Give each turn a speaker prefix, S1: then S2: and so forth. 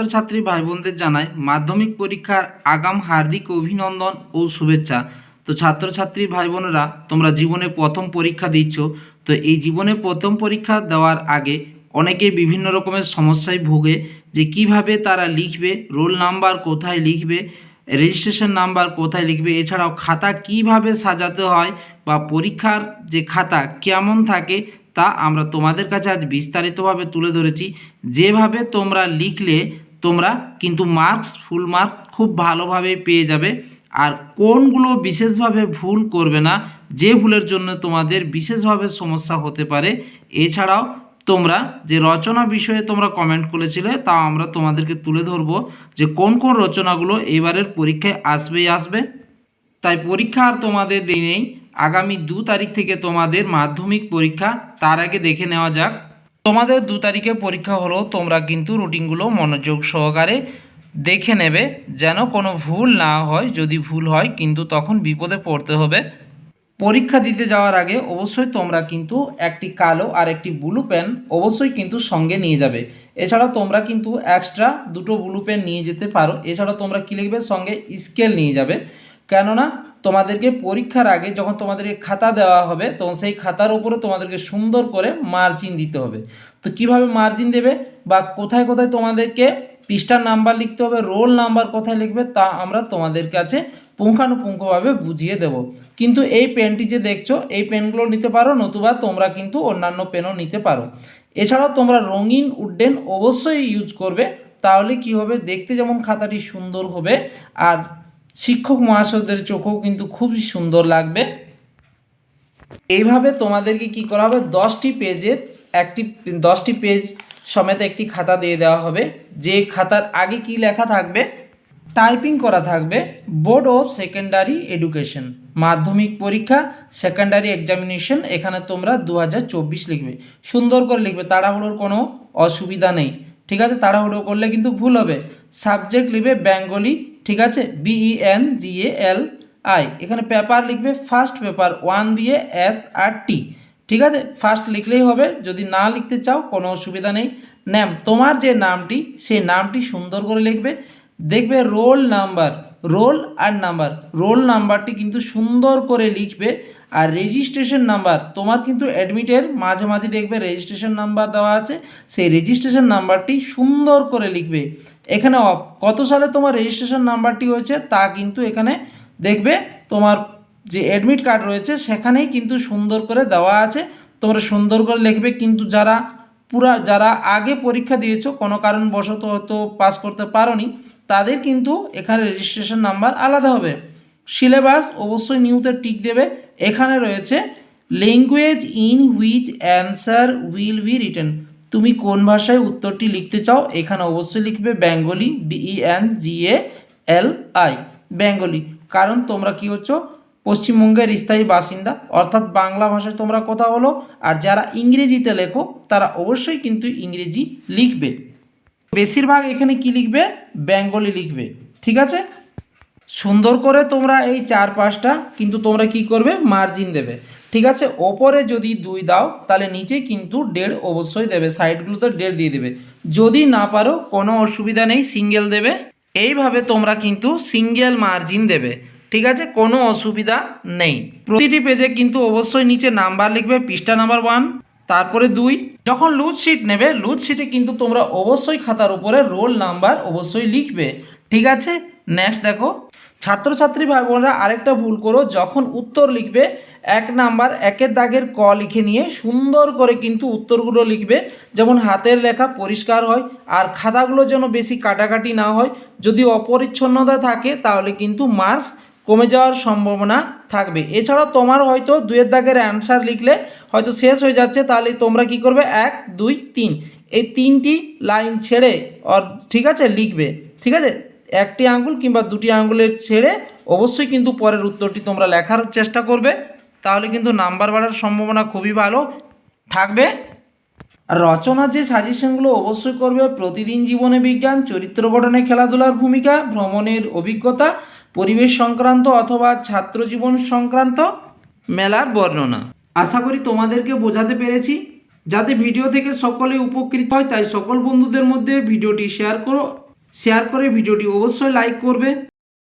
S1: ছাত্রছাত্রী ভাই বোনদের জানাই, মাধ্যমিক পরীক্ষার আগাম হার্দিক অভিনন্দন ও শুভেচ্ছা। তো ছাত্রছাত্রী ভাই বোনেরা তোমরা জীবনে প্রথম পরীক্ষা দিচ্ছ। তো এই জীবনে প্রথম পরীক্ষা দেওয়ার আগে অনেকে বিভিন্ন রকমের সমস্যায় ভোগে যে কীভাবে তারা লিখবে, রোল নাম্বার কোথায় লিখবে, রেজিস্ট্রেশন নাম্বার কোথায় লিখবে, এছাড়াও খাতা কীভাবে সাজাতে হয় বা পরীক্ষার যে খাতা কেমন থাকে তা আমরা তোমাদের কাছে আজ বিস্তারিতভাবে তুলে ধরেছি। যেভাবে তোমরা লিখলে তোমরা কিন্তু মার্কস ফুল মার্ক খুব ভালোভাবে পেয়ে যাবে। আর কোনগুলো বিশেষভাবে ভুল করবে না, যে ভুলের জন্য তোমাদের বিশেষভাবে সমস্যা হতে পারে, এছাড়াও তোমরা যে রচনা বিষয়ে তোমরা কমেন্ট করেছিলে, তা আমরা তোমাদেরকে তুলে ধরবো যে কোন কোন রচনাগুলো এবারের পরীক্ষায় আসবেই আসবে। তাই পরীক্ষা আর তোমাদের দিনেই আগামী দু তারিখ থেকে তোমাদের মাধ্যমিক পরীক্ষা, তার আগে দেখে নেওয়া যাক তোমাদের দু তারিখে পরীক্ষা হলো, তোমরা কিন্তু রুটিনগুলো মনোযোগ সহকারে দেখে নেবে, যেন কোনো ভুল না হয়। যদি ভুল হয়, কিন্তু তখন বিপদে পড়তে হবে। পরীক্ষা দিতে যাওয়ার আগে অবশ্যই তোমরা কিন্তু একটি কালো আর একটি ব্লু পেন অবশ্যই কিন্তু সঙ্গে নিয়ে যাবে। এছাড়া তোমরা কিন্তু এক্সট্রা দুটো ব্লু পেন নিয়ে যেতে পারো। এছাড়া তোমরা কী লিখবে? সঙ্গে স্কেল নিয়ে যাবে। কেননা তোমাদেরকে পরীক্ষার আগে যখন তোমাদেরকে খাতা দেওয়া হবে, তখন সেই খাতার উপরে তোমাদেরকে সুন্দর করে মার্জিন দিতে হবে। তো কীভাবে মার্জিন দেবে বা কোথায় কোথায় তোমাদেরকে পৃষ্ঠার নাম্বার লিখতে হবে রোল নাম্বার কোথায় লিখবে, তা আমরা তোমাদের কাছে পুঙ্খানুপুঙ্খভাবে বুঝিয়ে দেব। কিন্তু এই পেনটি যে দেখছ, এই পেনগুলো নিতে পারো, নতুবা তোমরা কিন্তু অন্যান্য পেনও নিতে পারো। এছাড়াও তোমরা রঙিন উড্ডেন অবশ্যই ইউজ করবে, তাহলে কি হবে, দেখতে যেমন খাতাটি সুন্দর হবে, আর শিক্ষক মহাশয়দের চোখেও কিন্তু খুবই সুন্দর লাগবে। এইভাবে তোমাদেরকে কি করা হবে? দশটি পেজের একটি, দশটি পেজ সমেত একটি খাতা দিয়ে দেওয়া হবে। যে খাতার আগে কি লেখা থাকবে? টাইপিং করা থাকবে। বোর্ড অফ সেকেন্ডারি এডুকেশন, মাধ্যমিক পরীক্ষা, সেকেন্ডারি এক্সামিনেশন, এখানে তোমরা দু হাজার চব্বিশ লিখবে। সুন্দর করে লিখবে, তাড়াহুড়োর কোনো অসুবিধা নেই। ঠিক আছে, তাড়াহুড়ো করলে কিন্তু ভুল হবে। সাবজেক্ট লিখবে বেঙ্গলি ঠিক আছে? B E N G A L I এখানে পেপার লিখবে ফার্স্ট পেপার ওয়ান দিয়ে এস আর টি ঠিক আছে? ফার্স্ট লিখলেই হবে, যদি না লিখতে চাও, কোনো অসুবিধা নেই। ন্যাম তোমার যে নামটি, সেই নামটি সুন্দর করে লিখবে। দেখবে রোল নাম্বার রোল আর নাম্বার। রোল নাম্বারটি কিন্তু সুন্দর করে লিখবে আর রেজিস্ট্রেশন নাম্বার, তোমার কিন্তু অ্যাডমিটের মাঝে মাঝে দেখবে রেজিস্ট্রেশন নাম্বার দেওয়া আছে, সেই রেজিস্ট্রেশন নাম্বারটি সুন্দর করে লিখবে। এখানে কত সালে তোমার রেজিস্ট্রেশন নাম্বারটি হয়েছে তা কিন্তু এখানে দেখবে, তোমার যে অ্যাডমিট কার্ড রয়েছে সেখানেই কিন্তু সুন্দর করে দেওয়া আছে। তোমরা সুন্দর করে লিখবে, কিন্তু যারা পুরা, যারা আগে পরীক্ষা দিয়েছ, কোনো কারণবশত হয়তো পাস করতে পারোনি তাদের কিন্তু এখানে রেজিস্ট্রেশন নাম্বার আলাদা হবে। সিলেবাস অবশ্যই নিউতে টিক দেবে। এখানে রয়েছে language in which answer will be written তুমি কোন ভাষায় উত্তরটি লিখতে চাও, এখানে অবশ্যই লিখবে Bengali B E N G A L I Bengali. কারণ তোমরা কি হচ্ছ, পশ্চিমবঙ্গের স্থায়ী বাসিন্দা, অর্থাৎ বাংলা ভাষায় তোমরা কথা বলো, আর যারা ইংরেজিতে লেখো, তারা অবশ্যই কিন্তু ইংরেজি লিখবে। বেশিরভাগ এখানে কি লিখবে? বেঙ্গলি লিখবে। ঠিক আছে? সুন্দর করে তোমরা এই চার পাঁচটা কিন্তু তোমরা কি করবে? মার্জিন দেবে। ঠিক আছে? ওপরে যদি দুই দাও, তাহলে নিচে কিন্তু দেড় অবশ্যই দেবে। সাইডগুলোতে দেড় দিয়ে দেবে। যদি না পারো, কোনো অসুবিধা নেই সিঙ্গেল দেবে। এইভাবে তোমরা কিন্তু সিঙ্গেল মার্জিন দেবে। ঠিক আছে? কোনো অসুবিধা নেই। প্রতিটি পেজে কিন্তু অবশ্যই নিচে নাম্বার লিখবে, পৃষ্ঠা নাম্বার ওয়ান তারপরে দুই, যখন লুজ শিট নেবে লুজ শিটে কিন্তু তোমরা অবশ্যই খাতার উপরে রোল নাম্বার অবশ্যই লিখবে, ঠিক আছে? নেক্সট দেখো, ছাত্রছাত্রী ভাই বোনরা আরেকটা ভুল করো, যখন উত্তর লিখবে, এক নাম্বার একের দাগের ক লিখে নিয়ে সুন্দর করে কিন্তু উত্তরগুলো লিখবে, যেমন হাতের লেখা পরিষ্কার হয়, আর খাতাগুলো যেন বেশি কাটাকাটি না হয়, যদি অপরিচ্ছন্নতা থাকে, তাহলে কিন্তু মার্কস কমে যাওয়ার সম্ভাবনা থাকবে। এছাড়াও তোমার হয়তো দুয়ের দাগের অ্যান্সার লিখলে হয়তো শেষ হয়ে যাচ্ছে, তাহলে তোমরা কি করবে? এক, দুই, তিন। এই তিনটি লাইন ছেড়ে অর, ঠিক আছে? লিখবে। ঠিক আছে? একটি আঙ্গুল কিংবা দুটি আঙ্গুলের ছেড়ে অবশ্যই কিন্তু পরের উত্তরটি তোমরা লেখার চেষ্টা করবে। তাহলে কিন্তু নাম্বার বাড়ার সম্ভাবনা খুবই ভালো থাকবে। আর রচনার যে সাজেশনগুলো অবশ্যই করবে প্রতিদিন জীবনে বিজ্ঞান, চরিত্র গঠনে খেলাধুলার ভূমিকা, ভ্রমণের অভিজ্ঞতা, পরিবেশ সংক্রান্ত অথবা ছাত্র জীবন সংক্রান্ত মেলার বর্ণনা। আশা করি তোমাদেরকে বোঝাতে পেরেছি। যাতে ভিডিও থেকে সকলে উপকৃত হয়, তাই সকল বন্ধুদের মধ্যে ভিডিওটি শেয়ার করো। শেয়ার করে ভিডিওটি অবশ্যই লাইক করবে।